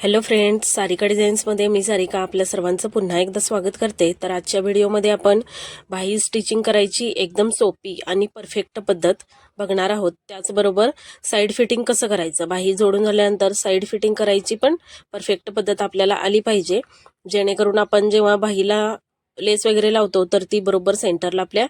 Hello friends Sarika डिझाईन्समध्ये मी सारिका आपल्या सर्वांचं पुन्हा एकदा स्वागत करते. तर आजच्या व्हिडिओमध्ये आपण बाही स्टिचिंग करायची एकदम सोपी आणि परफेक्ट पद्धत बघणार आहोत. त्याचबरोबर साईड फिटिंग कसं करायचं? बाही जोडून झाल्यानंतर साईड फिटिंग करायची पण परफेक्ट पद्धत आपल्याला आली पाहिजे. जेणेकरून आपण जेव्हा बाहीला लेस वगैरे लावतो तर ती बरोबर सेंटरला आपल्या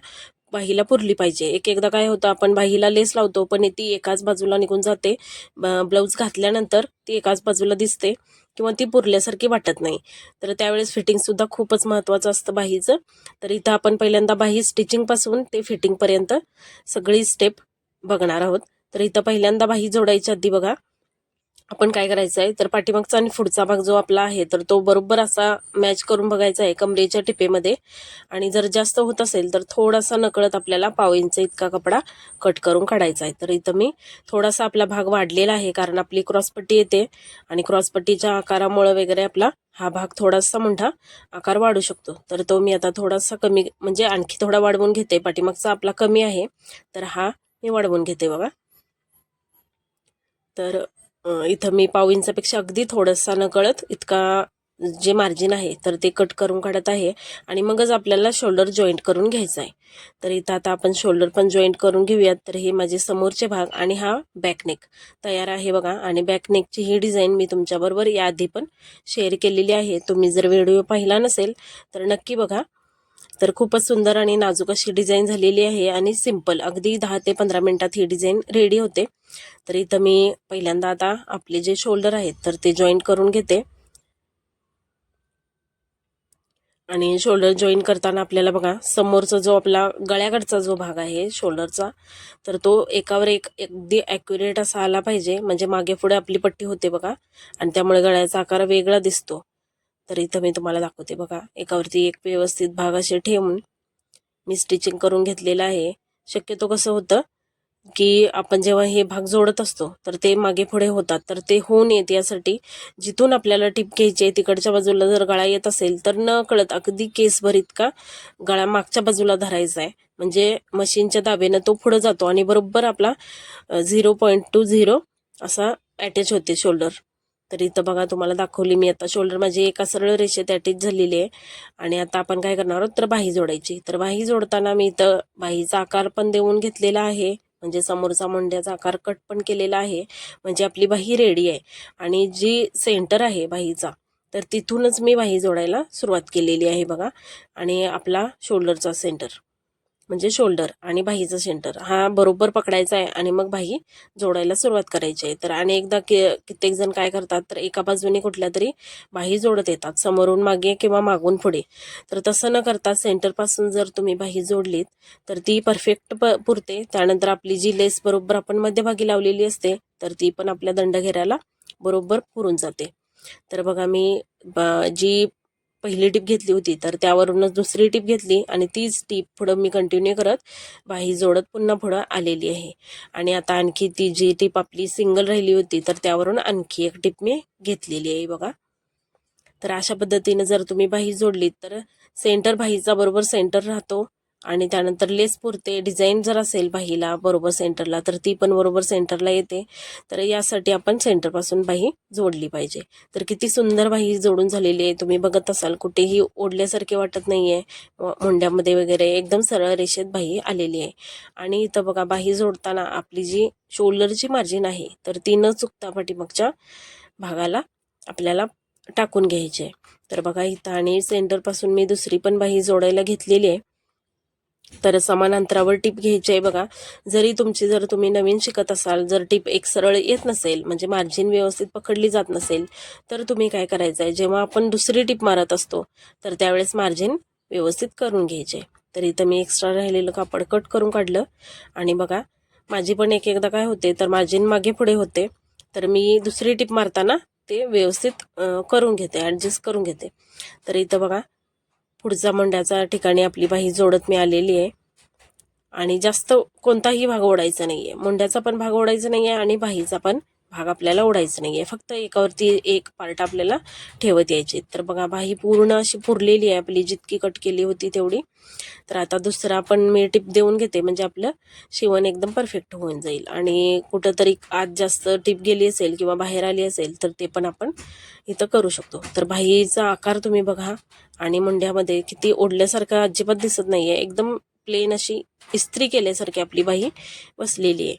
बाहीला पुरली पाहिजे. एक एकदा काय होतं आपण बाहीला लेस लावतो पण ती एकाच बाजूला निघून जाते. ब्लाऊज घातल्यानंतर ती एकाच बाजूला दिसते किंवा ती पुरल्यासारखी वाटत नाही. तर त्यावेळेस फिटिंगसुद्धा खूपच महत्त्वाचं असतं बाहीचं. तर इथं आपण पहिल्यांदा बाही स्टिचिंगपासून ते फिटिंगपर्यंत सगळी स्टेप बघणार आहोत. तर इथं पहिल्यांदा बाही जोडायच्या आधी बघा आपण काय करायचं आहे तर पाठीमागचा आणि पुढचा भाग जो आपला आहे तर तो बरोबर असा मॅच करून बघायचा आहे कमरेच्या टिपेमध्ये. आणि जर जास्त होत असेल तर थोडासा नकळत आपल्याला पाव इंच इतका कपडा कट करून काढायचा आहे. तर इथं मी थोडासा आपला भाग वाढलेला आहे कारण आपली क्रॉसपट्टी येते. आणि क्रॉसपट्टीच्या आकारामुळं वगैरे आपला हा भाग थोडासा मोठा आकार वाढू शकतो. तर तो मी आता थोडासा कमी म्हणजे आणखी थोडा वाढवून घेते. पाठीमागचा आपला कमी आहे तर हा मी वाढवून घेते बघा. तर इथं मी पाव इंचापेक्षा अगदी थोडंसा नकळत इतका जे मार्जिन आहे तर ते कट करून काढत आहे आणि मगच आपल्याला शोल्डर जॉईंट करून घ्यायचा आहे तर इथं आता आपण शोल्डर पण जॉईंट करून घेऊयात. तर हे माझे समोरचे भाग आणि हा बॅकनेक तयार आहे बघा. आणि बॅकनेकची ही डिझाईन मी तुमच्याबरोबर याआधी पण शेअर केलेली आहे. तुम्ही जर व्हिडिओ पाहिला नसेल तर नक्की बघा. तर खूपच सुंदर आणि नाजूक अशी डिझाईन झालेली आहे आणि सिंपल अगदी दहा ते पंधरा मिनिटात ही डिझाईन रेडी होते. तर इथं मी पहिल्यांदा आता आपले जे शोल्डर आहेत तर ते जॉईंट करून घेते. आणि शोल्डर जॉईन करताना आपल्याला बघा समोरचा जो आपला गळ्याकडचा जो भाग आहे शोल्डरचा तर तो एकावर एक अगदी ॲक्युरेट असा आला पाहिजे. म्हणजे मागे पुढे आपली पट्टी होते बघा. आणि त्यामुळे गळ्याचा आकार वेगळा दिसतो. तर इथं मी तुम्हाला दाखवते बघा. एकावरती एक व्यवस्थित भाग असे ठेवून मी स्टिचिंग करून घेतलेलं आहे. शक्यतो कसं होतं की आपण जेव्हा हे भाग जोडत असतो तर ते मागे पुढे होतात. तर ते होऊ नयेत यासाठी. जिथून आपल्याला टिप घ्यायची आहे तिकडच्या बाजूला जर गळा येत असेल तर न कळत अगदी केसभर इतका गळा मागच्या बाजूला धरायचा आहे. म्हणजे मशीनच्या दाबेनं तो पुढं जातो आणि बरोबर आपला झिरो पॉईंट टू झिरो असा अटॅच होते शोल्डर तर इथं बघा तुम्हाला दाखवली मी आता. शोल्डर माझी एका सरळ रेषेत अटॅच झालेली आहे. आणि आता आपण काय करणार आहोत? तर बाही जोडायची. तर बाही जोडताना मी इथं बाहीचा आकार पण देऊन घेतलेला आहे. म्हणजे समोरचा मुंड्याचा आकार कट पण केलेला आहे. म्हणजे आपली बाही रेडी आहे. आणि जी सेंटर आहे बाहीचा तर तिथूनच मी बाही जोडायला सुरुवात केलेली आहे बघा. आणि आपला शोल्डरचा सेंटर म्हणजे शोल्डर आणि बाहीचा सेंटर हा बरोबर पकडायचा आहे आणि मग बाही जोडायला सुरुवात करायची आहे. तर आणि एकदा कि कित्येक जण काय करतात तर एका बाजूने कुठल्या तरी बाही जोडत येतात समोरून मागे किंवा मागून पुढे. तर तसं न करता सेंटरपासून जर तुम्ही बाही जोडलीत तर ती परफेक्ट प पुरते. त्यानंतर आपली जी लेस बरोबर आपण मध्यभागी लावलेली असते तर ती पण आपल्या दंडघेऱ्याला बरोबर पुरून जाते. तर बघा मी जी पहिली टीप घेतली होती तर त्यावरूनच दुसरी टीप घेतली आणि तीच टीप पुढं मी कंटिन्यू करत बाही जोडत पुन्हा पुढं आलेली आहे. आणि आता आणखी ती जी टीप आपली सिंगल राहिली होती तर त्यावरून आणखी एक टीप मी घेतलेली आहे बघा. तर अशा पद्धतीने जर तुम्ही बाही जोडलीत तर सेंटर बाहीचा बरोबर सेंटर राहतो. आणि त्यानंतर लेस पुरते. डिझाईन जर असेल बाहीला बरोबर सेंटरला तर ती पण बरोबर सेंटरला येते. तर यासाठी आपण सेंटरपासून बाही जोडली पाहिजे. तर किती सुंदर बाही जोडून झालेली आहे. तुम्ही बघत असाल कुठेही ओढल्यासारखे वाटत नाही आहे मुंड्यामध्ये वगैरे एकदम सरळ रेषेत बाही आलेली आहे. आणि इथं बघा बाही जोडताना आपली जी शोल्डरची मार्जिन आहे तर ती न चुकता पाठीमागच्या भागाला आपल्याला टाकून घ्यायची आहे. तर बघा इथं आणि सेंटरपासून मी दुसरी पण बाही जोडायला घेतलेली आहे. तर समान अंतरावर टीप घ्यायची आहे बघा. जरी तुमची जर तुम्ही नवीन शिकत असाल जर टीप एक सरळ येत नसेल म्हणजे मार्जिन व्यवस्थित पकडली जात नसेल तर तुम्ही काय करायचं आहे जेव्हा आपण दुसरी टीप मारत असतो तर त्यावेळेस मार्जिन व्यवस्थित करून घ्यायचे. तर इथं मी एक्स्ट्रा राहिलेलं कापड कट करून काढलं. आणि बघा माझी पण एक एकदा काय होते तर मार्जिन मागे पुढे होते. तर मी दुसरी टीप मारताना ते व्यवस्थित करून घेते ॲडजस्ट करून घेते. तर इथं बघा पुढचा मंड्याचा ठिकाणी आपली बाही जोडत मी आलेली आहे. आणि जास्त कोणताही भाग ओढायचा नाही आहे मुंड्याचा पण भाग ओढायचा नाही आहे आणि बाहीचा पण भाग आपल्याला ओढायचा नाही आहे फक्त एकावरती एक पार्ट आपल्याला ठेवत यायचे. तर बघा बाही पूर्ण अशी पुरलेली आहे आपली. जितकी कट केली होती तेवढी. तर आता दुसरा पण मी टिप देऊन घेते. म्हणजे आपलं शिवण एकदम परफेक्ट होऊन जाईल. आणि कुठंतरी आत जास्त टिप गेली असेल किंवा बाहेर आली असेल तर ते पण आपण इथं करू शकतो. तर बाहीचा आकार तुम्ही बघा. आणि मुंड्यामध्ये किती ओढल्यासारखं अजिबात दिसत नाही आहे एकदम प्लेन अशी इस्त्री केल्यासारखी आपली बाही बसलेली आहे.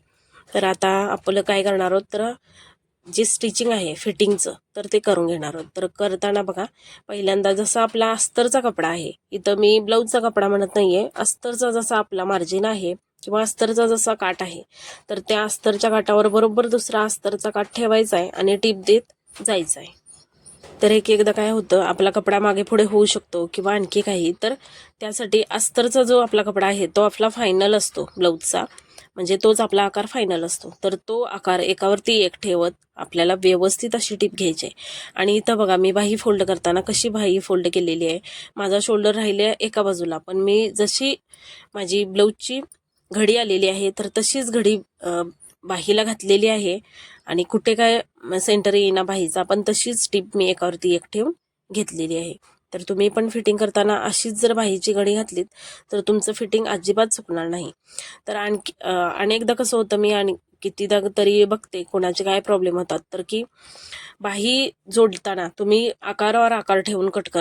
तर आता आपलं काय करणार आहोत तर जे स्टिचिंग आहे फिटिंगचं तर ते करून घेणार आहोत. तर करताना बघा पहिल्यांदा जसा आपला अस्तरचा कपडा आहे इथं मी ब्लाऊजचा कपडा म्हणत नाही आहे अस्तरचा जसा आपला मार्जिन आहे किंवा अस्तरचा जसा काठ आहे तर त्या अस्तरच्या काठावर बरोबर दुसरा अस्तरचा काठ ठेवायचा आहे आणि टीप देत जायचं आहे. तर एक एकदा काय होतं आपला कपडा मागे पुढे होऊ शकतो किंवा आणखी काही. तर त्यासाठी अस्तरचा जो आपला कपडा आहे तो आपला फायनल असतो ब्लाऊजचा म्हणजे तोच आपला आकार फायनल असतो. तर तो आकार एकावरती एक ठेवत आपल्याला व्यवस्थित अशी टीप घ्यायची आहे. आणि इथं बघा मी बाही फोल्ड करताना कशी बाही फोल्ड केलेली आहे. माझा शोल्डर राहिले एका बाजूला. पण मी जशी माझी ब्लाऊजची घडी आलेली आहे तर तशीच घडी बाहीला घातलेली आहे. आणि कुठे काय सेंटर येईना बाहीचा पण तशीच टीप मी एकावरती एक ठेवून घेतलेली आहे. तर तुम्ही पण फिटिंग करताना अशीच जर बाहीची घडी घातलीत तर तुमचं फिटिंग अजिबात चुकणार नाही. तर आणखी अनेकदा कसं होतं मी आणि कितीदा तरी बघते कोणाचे काय प्रॉब्लेम होतात तर की बाही जोडताना तुम्ही आकारावर आकार ठेवून कटक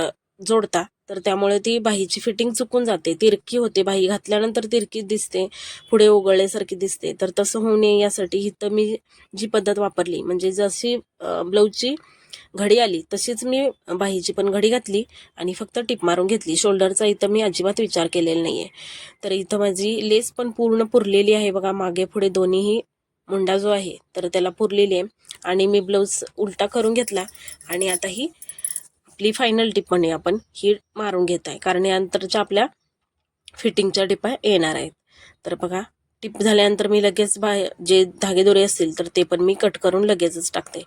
जोडता तर त्यामुळे ती बाहीची फिटिंग चुकून जाते. तिरकी होते बाही घातल्यानंतर तिरकी दिसते पुढे उगळल्यासारखी दिसते. तर तसं होऊ नये यासाठी इथं मी जी पद्धत वापरली म्हणजे जशी ब्लाऊजची घडी आली तशीच मी बाहीची पण घडी घातली आणि फक्त टिप मारून घेतली. शोल्डरचा इथं मी अजिबात विचार केलेला नाही आहे तर इथं माझी लेस पण पूर्ण पुरलेली आहे बघा. मागे पुढे दोन्हीही मुंडा जो आहे तर त्याला पुरलेली आहे. आणि मी ब्लाऊज उलटा करून घेतला आणि आता ही आपली फायनल टिप म्हणूया आपण. ही मारून घेत आहे. कारण यानंतरच्या आपल्या फिटिंगच्या टिपा येणार आहेत. तर बघा टिप झाल्यानंतर मी लगेच बा जे धागेदोरे असतील तर ते पण मी कट करून लगेचच टाकते.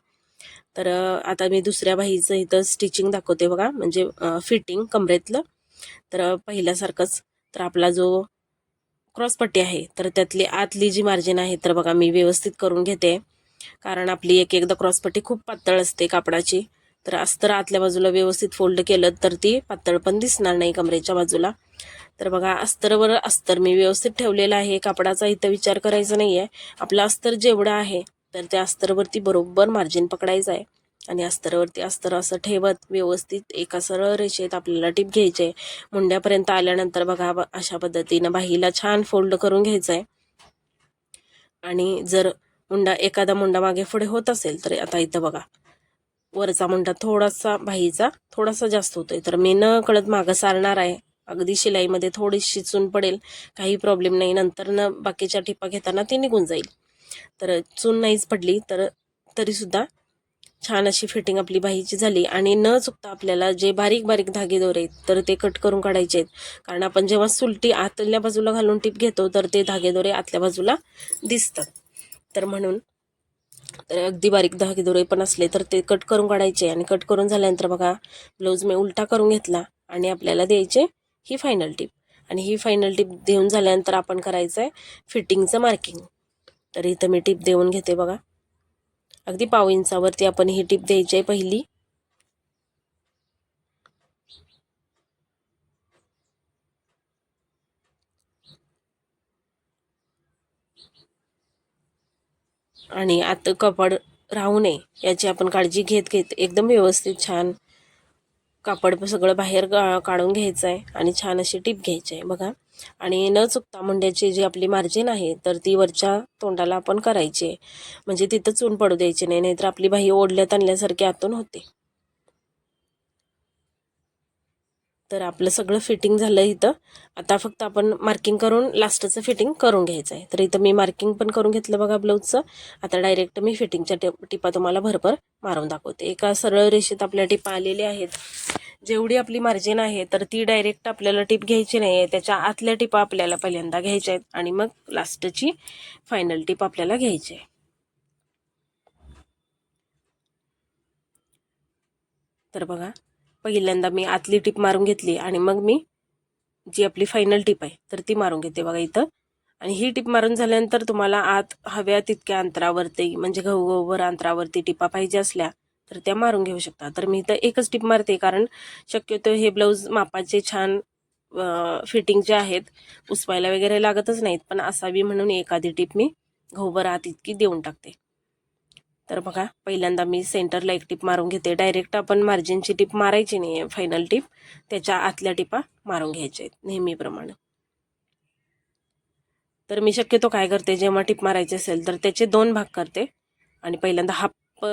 तर आता मी दुसऱ्या बाहीचं इथं स्टिचिंग दाखवते बघा. म्हणजे फिटिंग कमरेतलं. तर पहिल्यासारखंच. तर आपला जो क्रॉसपट्टी आहे तर त्यातली आतली जी मार्जिन आहे तर बघा मी व्यवस्थित करून घेते. कारण आपली एक एकदा क्रॉसपट्टी खूप पातळ असते कापडाची. तर अस्तर आतल्या बाजूला व्यवस्थित फोल्ड केलं तर ती पातळ पण दिसणार नाही कमरेच्या बाजूला. तर बघा अस्तरवर अस्तर मी व्यवस्थित ठेवलेलं आहे. कापडाचा इथं विचार करायचा नाही आहे आपलं अस्तर जेवढं आहे तर त्या अस्तरवरती बरोबर मार्जिन पकडायचं आहे. आणि अस्तरवरती अस्तर असं ठेवत व्यवस्थित एका सरळ रेषेत आपल्याला टिप घ्यायची आहे मुंड्यापर्यंत आल्यानंतर बघा अशा पद्धतीनं बाहीला छान फोल्ड करून घ्यायचं आहे आणि जर मुंडा एखादा मुंडा मागे पुढे होत असेल तर आता इथं बघा. वरचा मुंडा थोडासा बाहीचा थोडासा जास्त होतोय. तर मी न कळत मागं सारणार आहे. अगदी शिलाईमध्ये थोडी शिचून पडेल. काही प्रॉब्लेम नाही. नंतर न बाकीच्या टिपा घेताना ती निघून जाईल. तर चून नाहीच पडली तर तरीसुद्धा छान अशी फिटिंग आपली बाहीची झाली. आणि न चुकता आपल्याला जे बारीक बारीक धागे दोरे आहेत तर ते कट करून काढायचे आहेत. कारण आपण जेव्हा सुलटी आतल्या बाजूला घालून टिप घेतो तर ते धागे दोरे आतल्या बाजूला दिसतात. तर म्हणून तर अगदी बारीक धागे दोरे पण असले तर ते कट करून काढायचे. आणि कट करून झाल्यानंतर बघा ब्लाऊज मी उलटा करून घेतला आणि आपल्याला द्यायचे ही फायनल टिप आणि ही फायनल टिप देऊन झाल्यानंतर आपण करायचं आहे फिटिंगचं मार्किंग तर इथं मी टिप देऊन घेते बघा. अगदी पाव इंचावरती आपण ही टिप द्यायची आहे पहिली. आणि आता कपड राहू नये याची आपण काळजी घेत घेत एकदम व्यवस्थित छान कापड सगळं बाहेर का- काढून घ्यायचं आहे आणि छान अशी टीप घ्यायची आहे बघा. आणि न चुकता मुंड्याची जी आपली मार्जिन आहे तर ती वरच्या तोंडाला आपण करायची आहे म्हणजे तिथं चून पडू द्यायची नाही नाहीतर आपली बाही ओढल्यात आणल्यासारखी आतून होते. तर आपलं सगळं फिटिंग झालं इथं. आता फक्त आपण मार्किंग करून लास्टचं फिटिंग करून घ्यायचं आहे तर इथं मी मार्किंग पण करून घेतलं बघा ब्लाऊजचं आता डायरेक्ट मी फिटिंगच्या टिप टिपा तुम्हाला भरभर मारून दाखवते. एका सरळ रेषेत आपल्या टिपा आलेल्या आहेत. जेवढी आपली मार्जिन आहे तर ती डायरेक्ट आपल्याला टिप घ्यायची नाही आहे त्याच्या आतल्या टिपा आपल्याला पहिल्यांदा घ्यायच्या आहेत आणि मग लास्टची फायनल टिप आपल्याला घ्यायची आहे. तर बघा पहिल्यांदा मी आतली टिप मारून घेतली आणि मग मी जी आपली फायनल टिप आहे तर ती मारून घेते बघा इथं. आणि ही टिप मारून झाल्यानंतर तुम्हाला आत हव्या तितक्या अंतरावरती म्हणजे गहू अंतरावरती टिपा पाहिजे असल्या तर त्या मारून घेऊ शकता. तर मी इथं एकच टिप मारते कारण शक्यतो हे ब्लाऊज मापाचे छान फिटिंग जे आहेत उसवायला वगैरे लागतच नाहीत. पण असावी म्हणून एखादी टिप मी गहूभर आत इतकी देऊन टाकते. तर बघा पहिल्यांदा मी सेंटरला एक टिप मारून घेते. डायरेक्ट आपण मार्जिनची टिप मारायची नाही आहे फायनल टिप. त्याच्या आतल्या टिपा मारून घ्यायच्या आहेत नेहमीप्रमाणे. तर मी शक्यतो काय करते जेव्हा टिप मारायची असेल तर त्याचे दोन भाग करते. आणि पहिल्यांदा हाफ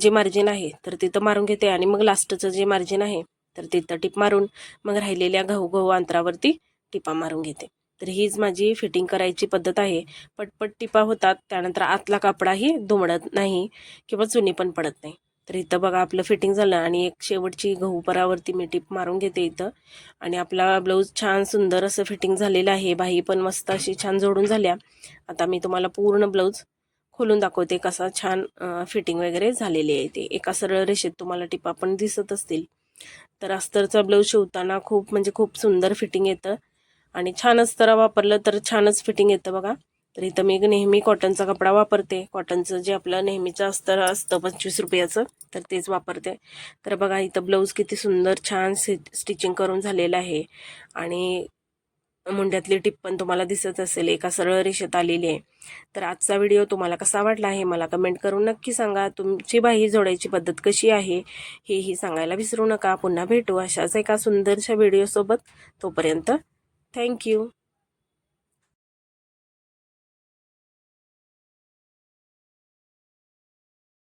जे मार्जिन आहे तर तिथं मारून घेते. आणि मग लास्टचं जे मार्जिन आहे तर तिथं टिप मारून मग राहिलेल्या गहू गहू अंतरावरती टिपा मारून घेते. तर हीच माझी फिटिंग करायची पद्धत आहे. पटपट टिपा होतात त्यानंतर आतला कापडाही दुमडत नाही किंवा चुनी पण पडत नाही. तर इथं बघा आपलं फिटिंग झालं आणि एक शेवटची गहू परावरती मी टिप मारून घेते इथं. आणि आपला ब्लाऊज छान सुंदर असं फिटिंग झालेलं आहे. बाही पण मस्त अशी छान जोडून झाल्या. आता मी तुम्हाला पूर्ण ब्लाऊज खोलून दाखवते कसा छान फिटिंग वगैरे झालेली आहे ते. एका सरळ रेषेत तुम्हाला टिपा पण दिसत असतील. तर अस्तरचा ब्लाऊज शिवताना खूप म्हणजे खूप सुंदर फिटिंग येतं. आणि छान अस्तरा वापरलं तर छानच फिटिंग येतं बघा. तर इथं मी नेहमी कॉटनचा कपडा वापरते. कॉटनचं जे आपलं नेहमीचं अस्तर असतं पंचवीस रुपयाचं तर तेच वापरते. तर बघा इथं ब्लाऊज किती सुंदर छान स्टिचिंग करून झालेलं आहे. आणि मुंड्यातली टिप पण तुम्हाला दिसत असेल एका सरळ रेषेत आलेली आहे. तर आजचा व्हिडिओ तुम्हाला कसा वाटला आहे मला कमेंट करून नक्की सांगा. तुमची बाही जोडायची पद्धत कशी आहे हेही सांगायला विसरू नका. पुन्हा भेटू अशाच एका सुंदरशा व्हिडिओसोबत तोपर्यंत Thank you.